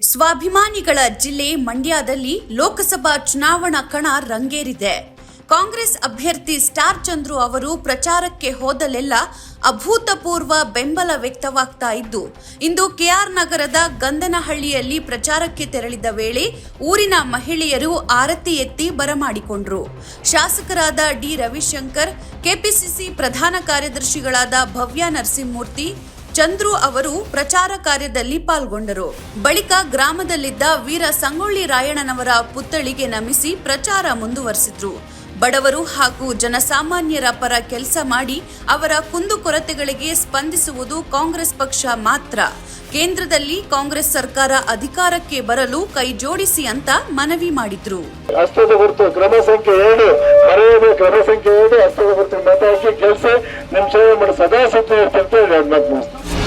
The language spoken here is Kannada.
ಸ್ವಾಭಿಮಾನಿಗಳ ಜಿಲ್ಲೆ ಮಂಡ್ಯದಲ್ಲಿ ಲೋಕಸಭಾ ಚುನಾವಣಾ ಕಣ ರಂಗೇರಿದೆ. ಕಾಂಗ್ರೆಸ್ ಅಭ್ಯರ್ಥಿ ಸ್ಟಾರ್ ಚಂದ್ರು ಅವರು ಪ್ರಚಾರಕ್ಕೆ ಹೋದಲೆಲ್ಲ ಅಭೂತಪೂರ್ವ ಬೆಂಬಲ ವ್ಯಕ್ತವಾಗ್ತಾ ಇದ್ದು, ಇಂದು ಕೆಆರ್ ನಗರದ ಗಂದನಹಳ್ಳಿಯಲ್ಲಿ ಪ್ರಚಾರಕ್ಕೆ ತೆರಳಿದ ವೇಳೆ ಊರಿನ ಮಹಿಳೆಯರು ಆರತಿ ಎತ್ತಿ ಬರಮಾಡಿಕೊಂಡ್ರು. ಶಾಸಕರಾದ ಡಿ ರವಿಶಂಕರ್, ಕೆಪಿಸಿಸಿ ಪ್ರಧಾನ ಕಾರ್ಯದರ್ಶಿಗಳಾದ ಭವ್ಯ ನರಸಿಂಹಮೂರ್ತಿ ಚಂದ್ರು ಅವರು ಪ್ರಚಾರ ಕಾರ್ಯದಲ್ಲಿ ಪಾಲ್ಗೊಂಡರು. ಬಳಿಕ ಗ್ರಾಮದಲ್ಲಿದ್ದ ವೀರ ಸಂಗೊಳ್ಳಿ ರಾಯಣ್ಣನವರ ಪುತ್ಥಳಿಗೆ ನಮಿಸಿ ಪ್ರಚಾರ ಮುಂದುವರೆಸಿದ್ರು. ಬಡವರು ಹಾಗೂ ಜನಸಾಮಾನ್ಯರ ಪರ ಕೆಲಸ ಮಾಡಿ ಅವರ ಕುಂದುಕೊರತೆಗಳಿಗೆ ಸ್ಪಂದಿಸುವುದು ಕಾಂಗ್ರೆಸ್ ಪಕ್ಷ ಮಾತ್ರ. ಕೇಂದ್ರದಲ್ಲಿ ಕಾಂಗ್ರೆಸ್ ಸರ್ಕಾರ ಅಧಿಕಾರಕ್ಕೆ ಬರಲು ಕೈಜೋಡಿಸಿ ಅಂತ ಮನವಿ ಮಾಡಿದ್ರು. ಅಷ್ಟದ ಹೊರತು ಕ್ರಮ ಸಂಖ್ಯೆ ಏಳು. ಕ್ರಮ ಸಂಖ್ಯೆ ಏಳು ಅಷ್ಟದ ಹೊರತು ಮತ ಹಾಕಿ ಕೆಲಸ personajes de Temple Magmus.